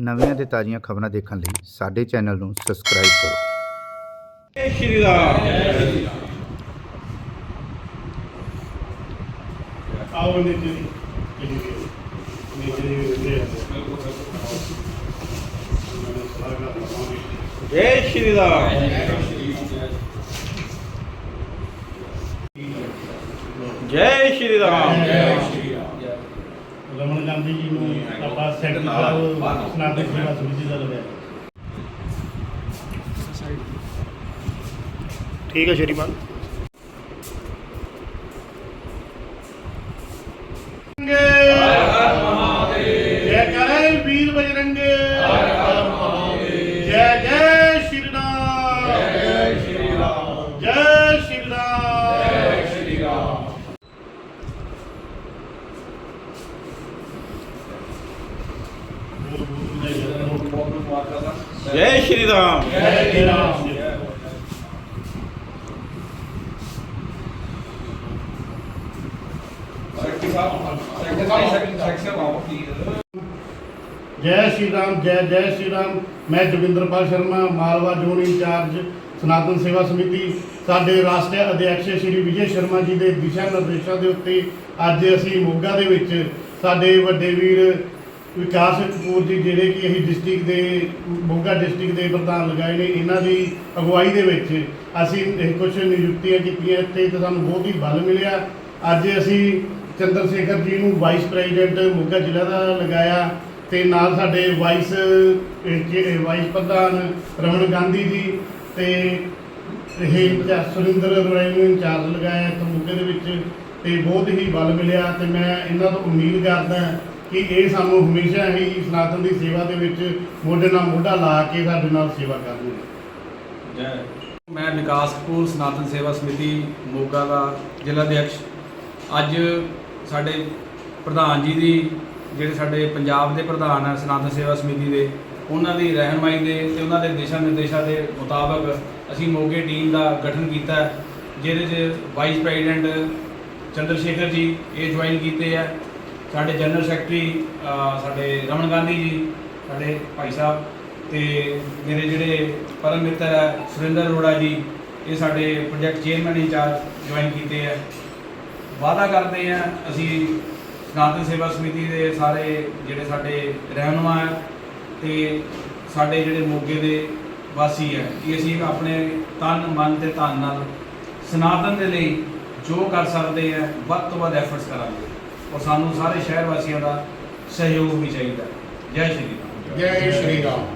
ਨਵੀਆਂ ਤੇ ਤਾਜ਼ੀਆਂ ਖਬਰਾਂ ਦੇਖਣ ਲਈ ਸਾਡੇ ਚੈਨਲ ਨੂੰ ਸਬਸਕ੍ਰਾਈਬ ਕਰੋ। ਜੈ ਸ਼੍ਰੀ ਰਾਮ। ਆਓ ਨੀਚੇ ਦੀ ਨੀਚੇ ਦੀ ਦੇ ਜੈ ਸ਼੍ਰੀ ਰਾਮ। ਜੈ ਸ਼੍ਰੀ ਰਾਮ। ਰਮਨ ਗਾਂਧੀ ਜੀ ਨੂੰ ਆਪਾਂ ਸੈਕਟਰੀ ਸਾਹਿਬ ਸਨਾਤਨ ਸੇਵਾ ਸਮਿਤੀ ਦਾ ਲਗਾਇਆ ਠੀਕ ਹੈ ਸ਼੍ਰੀਮਾਨ। ਜੈ ਕਰੇ ਵੀਰ ਬਜਰੰਗੇ। ਜੈ ਜੈ ਸ਼੍ਰੀ ਰਾਮ। ਜੈ ਸ਼੍ਰੀ ਰਾਮ। ਜੈ ਸ਼੍ਰੀ ਰਾਮ ਜੈ ਸ਼੍ਰੀ ਰਾਮ ਜੈ ਸ਼੍ਰੀ ਰਾਮ। ਜੈ ਸ਼੍ਰੀ ਰਾਮ, ਜੈ ਸ਼੍ਰੀ ਰਾਮ ਜੈ ਜੈ ਸ਼੍ਰੀ ਰਾਮ। ਮੈਂ ਜੋਗਿੰਦਰਪਾਲ ਸ਼ਰਮਾ, ਮਾਲਵਾ ਜ਼ੋਨ ਇੰਚਾਰਜ, ਸਨਾਤਨ ਸੇਵਾ ਸਮਿਤੀ। ਸਾਡੇ ਰਾਸ਼ਟਰੀ ਅਧਿਆਕਸ਼ ਸ਼੍ਰੀ ਵਿਜੇ ਸ਼ਰਮਾ ਜੀ ਦੇ ਦਿਸ਼ਾ ਨਿਰਦੇਸ਼ਾਂ ਦੇ ਉੱਤੇ ਅੱਜ ਅਸੀਂ ਮੋਗਾ ਦੇ ਵਿੱਚ ਸਾਡੇ ਵੱਡੇ ਵੀਰ ਵਿਕਾਸ ਕਪੂਰ ਜੀ, ਜਿਹੜੇ ਕਿ ਅਸੀਂ ਡਿਸਟ੍ਰਿਕਟ ਦੇ, ਮੋਗਾ ਡਿਸਟ੍ਰਿਕਟ ਦੇ ਪ੍ਰਧਾਨ ਲਗਾਏ ਨੇ, ਇਹਨਾਂ ਦੀ ਅਗਵਾਈ ਦੇ ਵਿੱਚ ਅਸੀਂ ਕੁਝ ਨਿਯੁਕਤੀਆਂ ਕੀਤੀਆਂ ਤੇ ਸਾਨੂੰ ਬਹੁਤ ਹੀ ਬਲ ਮਿਲਿਆ। ਅੱਜ ਅਸੀਂ ਚੰਦਰ ਸ਼ੇਖਰ ਜੀ ਨੂੰ ਵਾਈਸ ਪ੍ਰੈਜ਼ੀਡੈਂਟ ਮੋਗਾ ਜ਼ਿਲ੍ਹਾ ਦਾ ਲਗਾਇਆ ਤੇ ਨਾਲ ਸਾਡੇ ਵਾਈਸ ਵਾਈਸ ਪ੍ਰਧਾਨ ਰਮਨ ਗਾਂਧੀ ਜੀ ਤੇ ਇਹ ਸੁਰਿੰਦਰ ਰੋਏ ਨੂੰ ਇੰਚਾਰਜ ਲਗਾਇਆ ਇੱਥੇ ਮੋਗੇ ਦੇ ਵਿੱਚ ਤੇ ਬਹੁਤ ਹੀ ਬਲ ਮਿਲਿਆ ਤੇ ਮੈਂ ਇਹਨਾਂ ਤੋਂ ਉਮੀਦ ਕਰਦਾ ਕਿ ਇਹ ਸਾਨੂੰ ਹਮੇਸ਼ਾ ਹੀ ਸਨਾਤਨ ਦੀ ਸੇਵਾ ਦੇ ਵਿੱਚ ਮੋਢੇ ਨਾਲ ਮੋਢਾ ਲਾ ਕੇ ਸਾਡੇ ਨਾਲ ਸੇਵਾ ਕਰਨਗੇ ਮੈਂ ਵਿਕਾਸ ਕਪੂਰ ਸਨਾਤਨ ਸੇਵਾ ਸਮਿਤੀ ਮੋਗਾ ਦਾ ਜ਼ਿਲ੍ਹਾ ਅਧਿਕਸ਼ ਅੱਜ ਸਾਡੇ ਪ੍ਰਧਾਨ ਜੀ ਦੀ, ਜਿਹੜੇ ਸਾਡੇ ਪੰਜਾਬ ਦੇ ਪ੍ਰਧਾਨ ਹੈ ਸਨਾਤਨ ਸੇਵਾ ਸਮਿਤੀ ਦੇ, ਉਹਨਾਂ ਦੀ ਰਹਿਨਮਾਈ ਦੇ ਤੇ ਉਹਨਾਂ ਦੇ ਦਿਸ਼ਾ ਨਿਰਦੇਸ਼ਾਂ ਦੇ ਮੁਤਾਬਕ ਅਸੀਂ ਮੋਗੇ ਟੀਮ ਦਾ ਗਠਨ ਕੀਤਾ ਜਿਹਦੇ 'ਚ ਵਾਈਸ ਪ੍ਰੈਜ਼ੀਡੈਂਟ ਚੰਦਰ ਸ਼ੇਖਰ ਜੀ ਇਹ ਜੁਆਇਨ ਕੀਤੇ ਹੈ ਸਾਡੇ ਜਨਰਲ ਸੈਕਟਰੀ ਸਾਡੇ ਰਮਨ ਗਾਂਧੀ ਜੀ, ਸਾਡੇ ਭਾਈ ਸਾਹਿਬ ਤੇ ਮੇਰੇ ਜਿਹੜੇ ਪਰਮ ਮਿੱਤਰ ਹੈ, ਸੁਰਿੰਦਰ ਅਰੋੜਾ ਜੀ, ਇਹ ਸਾਡੇ ਪ੍ਰੋਜੈਕਟ ਚੇਅਰਮੈਨ ਇੰਚਾਰਜ ਜੁਆਇਨ ਕੀਤੇ ਹੈ। ਵਾਅਦਾ ਕਰਦੇ ਆ ਅਸੀਂ ਸਨਾਤਨ ਸੇਵਾ ਸਮਿਤੀ ਦੇ ਸਾਰੇ ਜਿਹੜੇ ਸਾਡੇ ਰਹਿਨੁਮਾ ਹੈ ਤੇ ਸਾਡੇ ਜਿਹੜੇ ਮੋਗੇ ਦੇ ਵਾਸੀ ਹੈ ਕਿ ਅਸੀਂ ਆਪਣੇ ਤਨ, ਮਨ ਤੇ ਧਨ ਨਾਲ ਸਨਾਤਨ ਦੇ ਲਈ ਜੋ ਕਰ ਸਕਦੇ ਆ ਵੱਧ ਤੋਂ ਵੱਧ ਐਫਰਟਸ ਕਰਾਂਗੇ। ਔਰ ਸਾਨੂੰ ਸਾਰੇ ਸ਼ਹਿਰ ਵਾਸੀਆਂ ਦਾ ਸਹਿਯੋਗ ਵੀ ਚਾਹੀਦਾ ਜੈ ਸ਼੍ਰੀ ਰਾਮ। ਜੈ ਸ਼੍ਰੀ ਰਾਮ।